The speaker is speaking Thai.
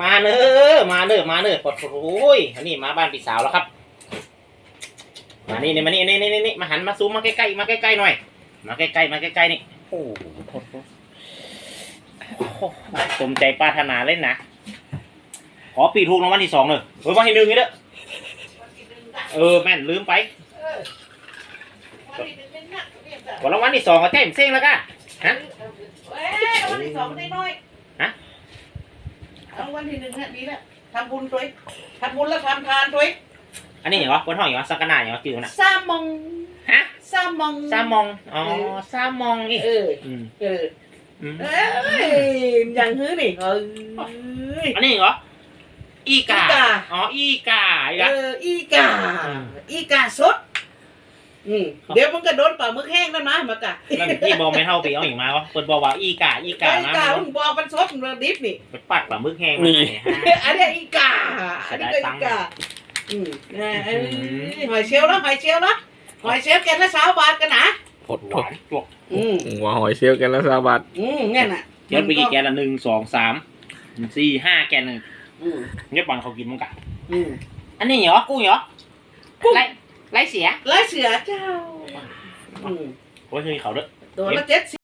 มาเนอะมาเนอะมาเนอะปดโอ้ยอันนี้มาบ้านพี่สาวแล้วครับ มานี่นี่มานี่นี่นี่นี่มาหันมาซูมมาใกล้ๆมาใกล้ๆหน่อย มาใกล้ๆมาใกล้ๆนี่โอ้โหโอ้โหโอ้โหสมใจปรารถนาเล่นนะ ขอปีถูกรางวัลที่สองเลยเออวันที่หนึ่งนี่เด้อเออแม่นลืมไปกดรางวัลที่สองก็แจ้มเซ้งแล้วกันฮะเอ้ยรางวัลที่สองได้น้อยฮะรางวัลที่หนึ่งเนี่ยดีแล้วทำบุญตัวเองทำบุญแล้วทำทานตัวเองอันนี้อย่างวะบนห้องอย่างวะสักกะนาอย่างวะกี่ตัวน่ะซามองฮะซามองซามอง อ๋อซามองอีกเอออืมเอออืมเอ้ยอย่างฮื้อนี่เอ้ยอันนี้เหรอ อีกาอีกาอ๋อ อีกาอีกเอาออีกาอืมอีกาสดอืมเดี๋ยวมันก็โดนปลาหมึกแห้งแล้วนะมากะแล้วพี่บอกไม่เท่าปีเอาอีกมาวะเปิดบอกว่าอีกา อีกาอีมากาผมบอกมันสด มันดิบนี่ไปปักปลาหมึกแห้งมาเนี่ยฮะ อันนี้อีกาอันนี้ก็อีกาอืมนะเอ้ยหอยเชลล์แล้วหอยเชลล์แล้วหอยเชลล์แกนละสาวบาทกันนะหดหหวาดนจวกอืมหัวหอยเชลล์กันแล้วสาบัดอืมเนี่ยน่ะเดี๋ยศไปกี่แกนละหนึ่งสองสามสี่ห้าแกนหนึ่งอืมเดี๋ยศบอลเขากินมั้งกะอืมอันนี้เหรอกุ้งเหรอกุ้งไรไรเสียลายเสือเจ้าอืมโอ้ยเฮ้ยเขาเด้อตัวละเจ็ด